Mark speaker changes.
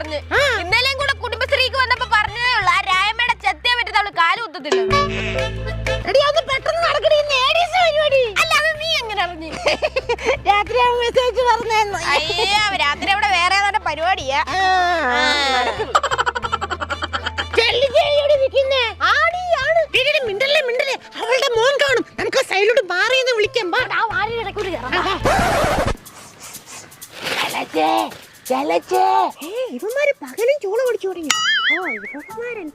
Speaker 1: പറഞ്ഞ്.
Speaker 2: ഇന്നലെയും കൂടെ കുടുംബശ്രീക്ക് വന്നപ്പോ പറഞ്ഞേ ഉള്ളൂ. ആ രായമ്മയുടെ ചെത്തയെ പറ്റി അവൾ കാൽ കുത്തത്തില്ല. പെട്ടെന്ന് നടക്കണേ പരിപാടി.
Speaker 1: അല്ല അത് നീ എങ്ങനെ അറിഞ്ഞു?
Speaker 2: രാത്രി മെസ്സേജ് പറഞ്ഞു
Speaker 1: അയ്യോ രാത്രി അവിടെ വേറെ ഏതാണ്ട് പരിപാടിയാ.
Speaker 2: മിണ്ടല്ലേ മിണ്ടല്ലേ? അവളുടെ മോൻ കാണും. നമുക്ക് സൈഡിലോട്ട് മാറിയെന്ന് വിളിക്കാം ആ വാരി ഇടക്കൂടി കയറാം ഇവന്മാര് പകലും ചൂള പിടിച്ചു തുടങ്ങി ഓ ഇവന്മാരൻ